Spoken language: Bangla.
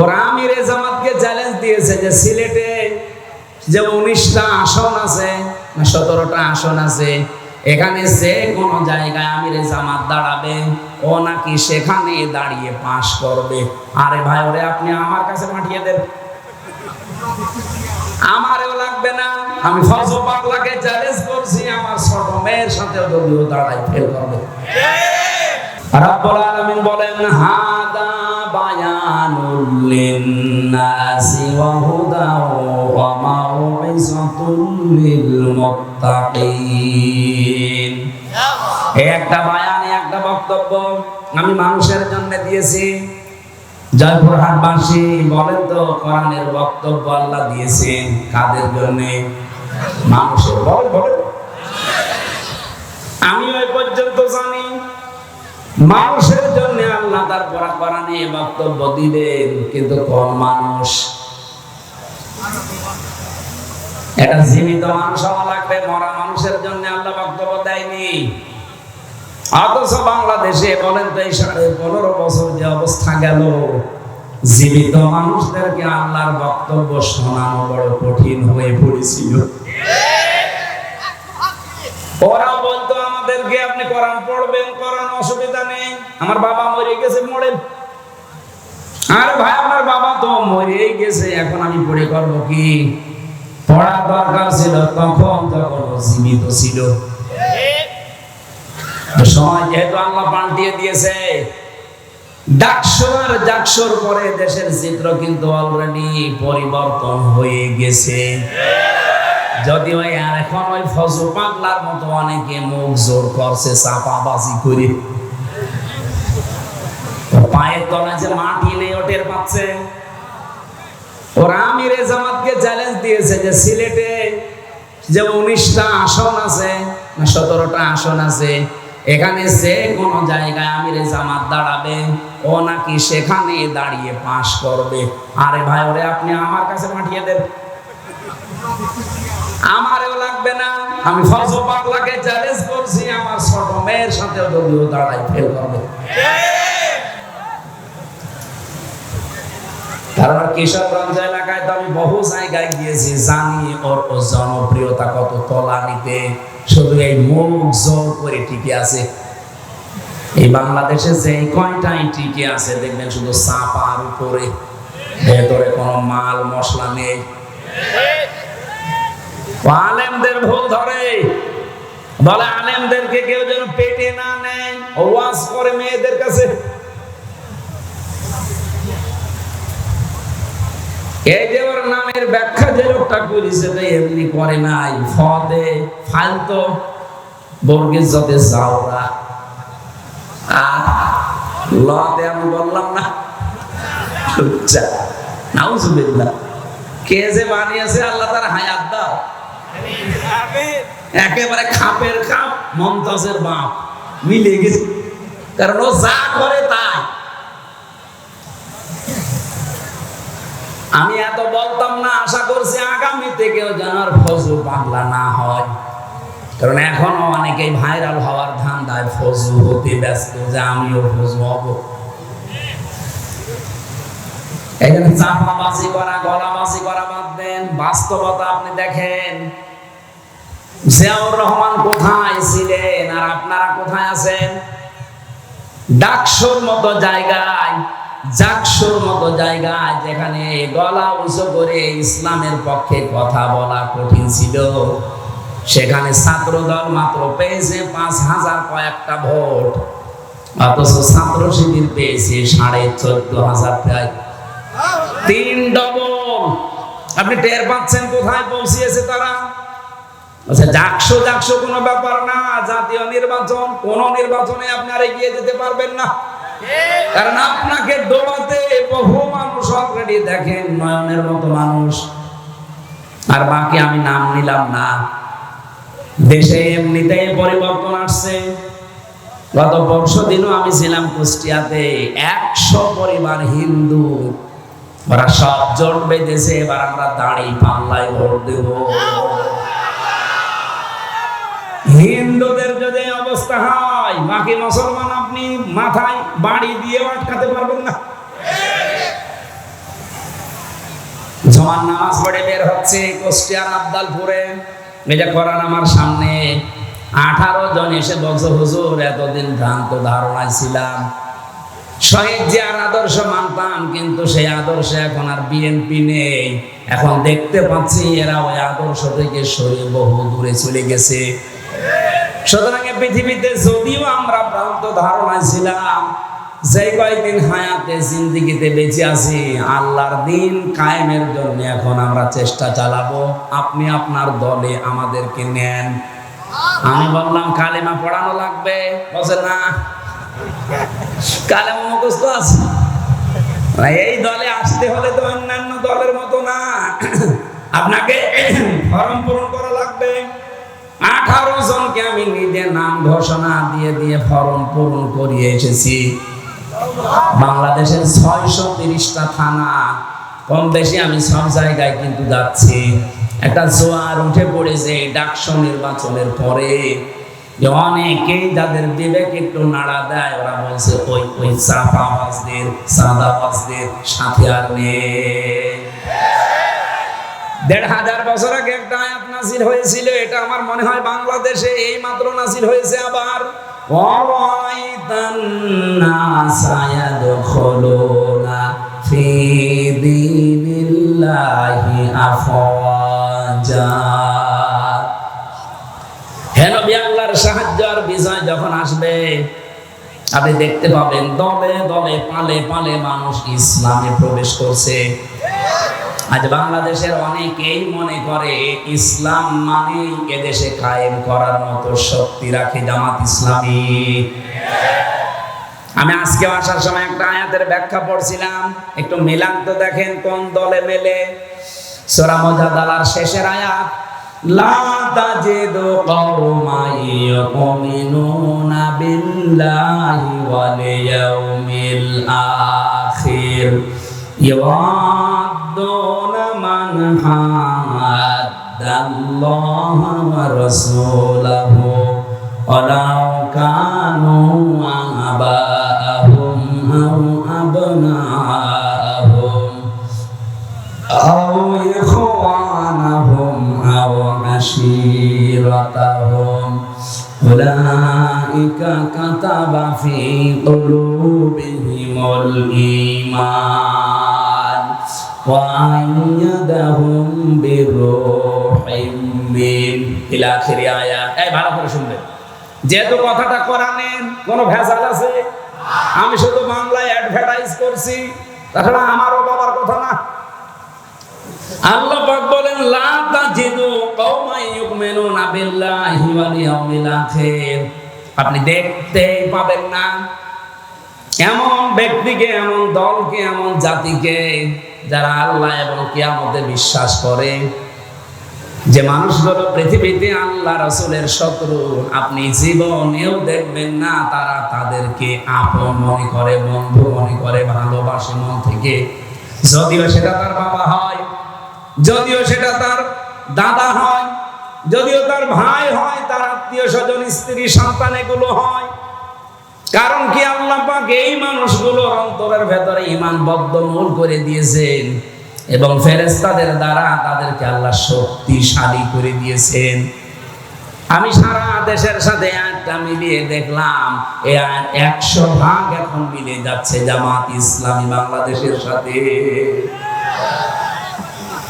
ওরা আমিরে জামাতকে চ্যালেঞ্জ দিয়েছে যে সিলেটে যে উনিশটা আসন আছে না সতেরোটা আসন আছে এখানে যে কোনো জায়গায় আমিরে জামাত দাঁড়াবে ও নাকি সেখানে দাঁড়িয়ে পাশ করবে। আরে ভাই ওরে আপনি আমার কাছে পাঠিয়ে দেন। আমারও লাগবে না। আমি ফজল পাগলাকে চ্যালেঞ্জ করছি আমার ছোট মেয়ের সাথেও যদিও দাঁড়াই ফেল করবে। রাব্বুল আলামিন বলেন হাদা একটা বক্তব্য আমি মানুষের জন্য দিয়েছি। জয়পুরহাটবাসী, বলেন তো, কোরআনের বক্তব্য আল্লাহ দিয়েছেন। কাদের জন্য? মানুষের। আমি ওই পর্যন্ত জানি, মানুষের জন্য আল্লাহ তার পড়া কোরআনে বক্তব্য দিবেন, কিন্তু কোন মানুষ? এটা জীবিত মানুষ হওয়া লাগবে, মরা মানুষের জন্য আল্লাহ বক্তব্য দেয়নি। অথচ বাংলাদেশে বলেন তো, এই সাড়ে পনেরো বছর যে অবস্থা গেল, জীবিত মানুষদেরকে আল্লাহর বক্তব্য শোনানো বড় কঠিন হয়ে পড়েছিল। ওরা আমাদেরকে আপনি কোরআন পড়বেন, কোরআন অসুবিধা নেই। আমার বাবা মরে গেছে, মরেন। আরে ভাই, আপনার বাবা তো মরেই গেছে, এখন আমি পড়ে করব কি? পড়া দরকার ছিল, তখন ও জীবিত ছিল। সময় যেহেতু আল্লাহ পাল্টিয়ে দিয়েছে ডাকসো আর জাকসোর পরে দেশের চিত্র কিন্তু অলরেডি পরিবর্তন হয়ে গেছে। যদিও আর এখন ওই ফজল পাগলার মতো অনেকে মুখ জোর করছে, চাপাবাজি করে। পায়ের তলায় যে মাটি নেই ওটের পাচ্ছে ওরা আমিরে জামাতকে চ্যালেঞ্জ দিয়েছে যে সিলেটে যে উনিশটা আসন আছে সতেরোটা আসন আছে, এখানে যে কোনো জায়গায় আমিরে জামাত দাঁড়াবে, ও নাকি সেখানে দাঁড়িয়ে পাশ করবে। আরে ভাই, ওরে আপনি আমার কাছে পাঠিয়ে দেন। আমারও লাগবে না। আমি করছি, আমার ছোট মেয়ের সাথেও যদিও দাঁড়াই ফেল করবে। কারণ এলাকায় তো আমি বহু জায়গায় গিয়েছি, জানি ওর জনপ্রিয়তা কত তলানিতে। শুধু এই মুখ জোর করে টিকে আছে। এই বাংলাদেশে যে কয়টাই টিকে আছে, দেখবেন শুধু চাপার উপরে। ভেতরে কোনো মাল মশলা নেই। আলেমদের ভুল ধরে। বলে আলেমদেরকে কেউ যেন পেটে না নেয়, ওয়াজ করে মেয়েদের কাছে। এই যে ওর নামের ব্যাখ্যা যে লোকটা করেছে এমনি করে নাই। ফদে, ফালতো বর্গের যতে যাওরা আর লতে আমি বললাম না কে যে বানিয়েছে, আল্লাহ তার হায়াত দাও। একেবারে খাপের খাপ, মমতাজের বাপ। মিলে গেছে। কারণ ও যা করে তাই। আমি এত বলতাম না, আশা করছি আগামীতে কেউ যেন ফজু পাগলা না হয়। কারণ এখনও অনেকেই ভাইরাল হওয়ার ধান্দায় ফজু হতে ব্যস্ত যে আমিও ফজু হব। এখানে চাপাবাজি করা, গলাবাজি করা বাদ দেন। বাস্তবতা আপনি দেখেন। জিয়াউর রহমান কোথায় ছিলেন আর আপনারা কোথায় আছেন? ডাকসুর মতো জায়গায়, জাকসুর মতো জায়গায় যেখানে গলা উঁচু করে ইসলামের পক্ষে কথা বলা কঠিন ছিল। সেখানে ছাত্র দল মাত্র পেয়েছে পাঁচ হাজার কয়েকটা ভোট। অথচ ছাত্র শিবির পেয়েছে সাড়ে চোদ্দ হাজার প্রায় তিন ডবল আপনি টের পাচ্ছেন কোথায় পৌঁছিয়েছে তারা? আচ্ছা যাকশো যাকশো কোনো ব্যাপার না। জাতীয় নির্বাচন, কোন নির্বাচনে আপনি আর এগিয়ে যেতে পারবেন না। কারণ আপনাকে বহু মানুষ অলরেডি দেখেন, নয়নের মতো মানুষ। আর বাকি আমি নাম নিলাম না। দেশে এমনিতেই পরিবর্তন আসছে। গত পরশু দিনও আমি ছিলাম কুষ্টিয়াতে। একশো পরিবার হিন্দু। ওরা সব জোট বেঁধেছে, এবার আমরা দাঁড়িয়ে পাল্লায় ভোট দেব। হিন্দুদের যদি অবস্থা হয়, বাকি মুসলমান আপনি মাথায় বাড়ি দিয়ে আটকাতে পারবেন না। মুসলমান নামাজ পড়ে বের হচ্ছে আবদালপুরে। এটা আমার সামনে, আঠারো জন এসে হুজুর, এতদিন ভ্রান্ত ধারণায় ছিলাম। শহীদ জিয়ার আদর্শ মানতাম, কিন্তু সেই আদর্শে এখন আর বিএনপি নেই। এখন দেখতে পাচ্ছি এরা ওই আদর্শ থেকে সরে বহু দূরে চলে গেছে। সুতরাং পৃথিবীতে যদিও আমরা ভ্রান্ত ধারণায় ছিলাম যে কয়েকদিন হায়াতে জিন্দিগিতে বেঁচে আছি, আল্লাহর দিন কায়েমের জন্য এখন আমরা চেষ্টা চালাবো। আপনি আপনার দলে আমাদেরকে নেন। আমি বললাম, কালেমা পড়ানো লাগবে? বলছে, না। কালেমা মুখস্থ আছে? এই দলে আসতে হলে তো অন্যান্য দলের মতো না। আপনাকে ফর্ম পূরণ আঠারো জনকে আমি নিজে নাম ঘোষণা দিয়ে দিয়ে ফর্ম পূরণ করিয়ে এসেছি। বাংলাদেশের ছয়শো তিরিশটা থানা, কম বেশি আমি সব জায়গায় কিন্তু যাচ্ছি। একটা জোয়ার উঠে পড়েছে ডাকসু নির্বাচনের পরে। অনেকেই যাদের বিবেক একটু নাড়া দেয়, ওরা বলছে, ওই ওই চাপাবাজদের সাদাবাজদের সাথে আর নেই। দেড় হাজার বছর আগে একটা আয়াত নাসির হয়েছিল, এটা আমার মনে হয় বাংলাদেশে এই মাত্র নাসির হয়েছে আবার। আল্লাহর সাহায্য আর বিজয় যখন আসবে, আপনি দেখতে পাবেন দলে দলে পালে পালে মানুষ ইসলামে প্রবেশ করছে। আজ বাংলাদেশের অনেকেই মনে করে, ইসলাম মানেই এদেশে কায়েম করার মতো শক্তি রাখে জামাত ইসলামী। আমি আজকে আসার সময় একটা আয়াতের ব্যাখ্যা পড়ছিলাম, একটু মিলান তো দেখেন কোন দলে মেলে। সোরা মজাদালার শেষের আয়াত, লা তাজিদু কওমান ইউমিনুনা বিল্লাহি ওয়াল ইয়াউমিল আখির يوادون من حاد الله ورسوله ولو كانوا آباءهم أو أبناءهم أو إخوانهم أو عشيرتهم أولئك كتب في قلوبهم الإيمان وأيدهم بروح من إلى آخر آية এই ভালো করে শুনবেন যেহেতু কথাটা কোরআনের কোনো ভেজাল আছে আমি শুধু বাংলায় অ্যাডভার্টাইজ করছি তাছাড়া আমারও বাবার কথা না আল্লাহ পাক বলেন লা তাজিদু কওমান ইউমিনুনা বিল্লাহি ওয়াল ইয়াউমিল আখির আপনি দেখতেই পাবেন না এমন ব্যক্তিকে, এমন দলকে, এমন জাতিকে যারা আল্লাহ এবং কিয়ামতে বিশ্বাস করে। যে মানুষগুলো পৃথিবীতে আল্লাহ রসুলের শত্রু, আপনি জীবনেও দেখবেন না তারা তাদেরকে আপন মনে করে, বন্ধু মনে করে, ভালোবাসে মন থেকে। যদিও সেটা তার বাবা হয়, যদিও সেটা তার দাদা হয়, যদিও তার ভাই হয়, তার আত্মীয় স্বজন স্ত্রী, সন্তান এগুলো হয় কারণ কি আল্লাহ পাক এই মানুষগুলোর অন্তরের ভেতরে ইমান বদ্ধমূল করে দিয়েছেন এবং ফেরেস্তাদের দ্বারা তাদেরকে আল্লাহ শক্তিশালী করে দিয়েছেন। আমি সারা দেশের সাথে আয়াতটা মিলিয়ে দেখলাম আয়াত একশো ভাগ এখন মিলে যাচ্ছে জামাত ইসলামী বাংলাদেশের সাথে।